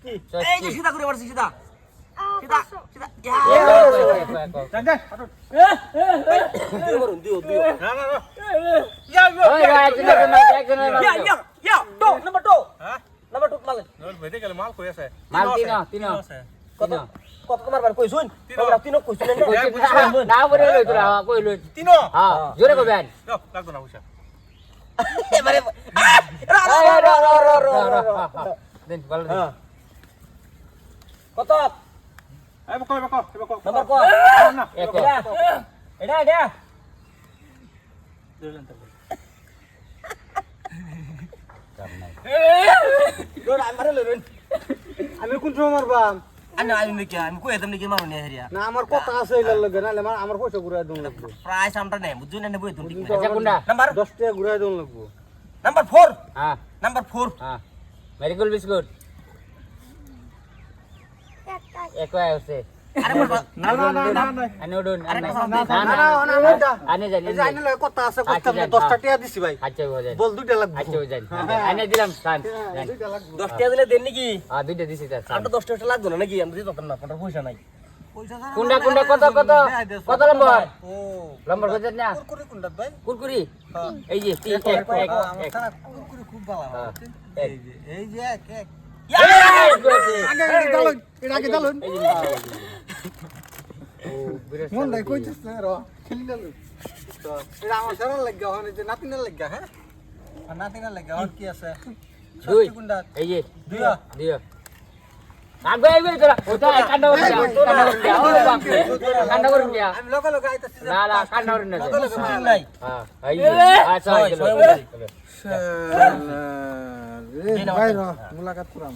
ষষ্ঠী এই যে সিধা করে মারছি সিধা সিধা সিধা যান যান দিও দিও দিও না না না ইয়া ইয়া ভাই একজনের মারো একজনের ইয়া মারো ইয়া ইয়া নাম্বার টু হ্যাঁ নাম্বার টু মালেন ভেদে গেল মাল কই আছে মাল তিনো তিনো কত কত মারবার কইছুন তিনো। আমরা তিনো কইছুন না না বলে লই তোরা কই লই তিনো হ্যাঁ জোরে কবেন যাও লাগতো না পয়সা এবারে রা রা রা রা রা রা দিন বল দিন হ্যাঁ কত? না এটা এটা। আমি কোন সময় মারবাম? আমি আমি নাকি আমি কই এতম নাকি মারুন হেরিয়া? না আমার কথা আছে এলার লগে না আমার আমার পয়সা ঘুরাই দিন লাগবো। প্রাইস আমটা নেই বুঝুন না বই তুমি আচ্ছা কোনটা? নাম্বার দশ টাকা ঘুরাই দিন লাগবো। নাম্বার 4 হ্যাঁ। নাম্বার 4 হ্যাঁ। মেডিকেল বিস্কুট কথা আছে। আচ্ছা, করতাম না যান, দশটা হ্যাঁ। টাকা দিছি ভাই। আচ্ছা হয়ে যায় বল দুইটা লাগবো। আচ্ছা যায় আনি দিলাম সান দুইটা লাগবো। 10 টাকা দিলে দেন নাকি? হ্যাঁ দুইটা দিছি তার সান আমরা 10 টাকা লাগতো না নাকি? আমরা দিতাম না আপনার পয়সা নাই। কুন্ডা কুন্ডা কত কত? কত নম্বর নম্বর কত না। কুরকুরি কোনটা ভাই। কুরকুরি? এই যে এক এক এক এক কুরকুরি খুব ভালো হ্যাঁ, এই যে এই যে এক। মন নাই কইছিস না র খেলি ডালুন এটা আমার সারা লাগা হন যে নাতিনের লাগা হ্যাঁ আর নাতিনের লাগা কি আছে এই যে দিয়া দিয়া মুলাকাত করাম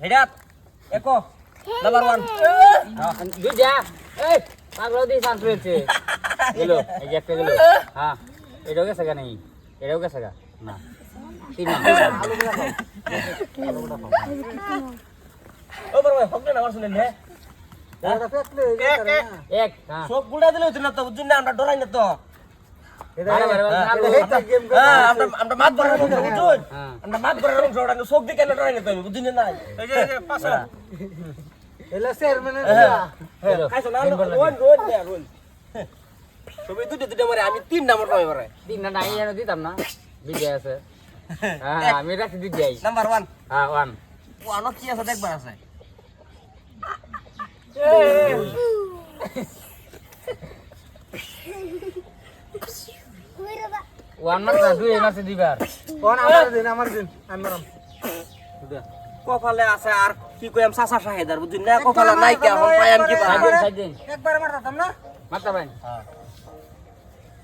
হেডাত একো নাম্বার 1 দুইটা। এই পাগল দি চান্স রয়েছে গেল এই একটা গেল। হ্যাঁ। এটাও গেছে গা নেই? এটাও গেছে গা? না। তিন ও বড় ভাই হকলে না আমার হ্যাঁ। ডরাই না তো। সবই দুটো দুটো মারে আমি তিন নাম্বার পাই মারে তিন না নাই যেন দিতাম না। বিজয় আছে। হ্যাঁ আমি রাখি দি নাম্বার 1 হ্যাঁ ওয়ান ওয়ান কি আছে দেখবার আছে। ওয়ান মাস না দুই মাসে দুইবার। কোন আমার দিন আমার দিন। আমি মারাম। কপালে আছে আর কি কইম সাসা শাহেদার বুঝুন না? কপালে নাই কি এখন একবার মারতাম না মারতে পারেন কেয়ার মাঝে একটা টোয়েন্টি টোয়েন্টি তিনো তিনো রোন আমার চোখ টাকা দিয়ে করতেছে ত্যাগ ত্যাগ আর ভাই দিবাই তো তুই খারাপ ওকে খারাপ হ্যাঁ।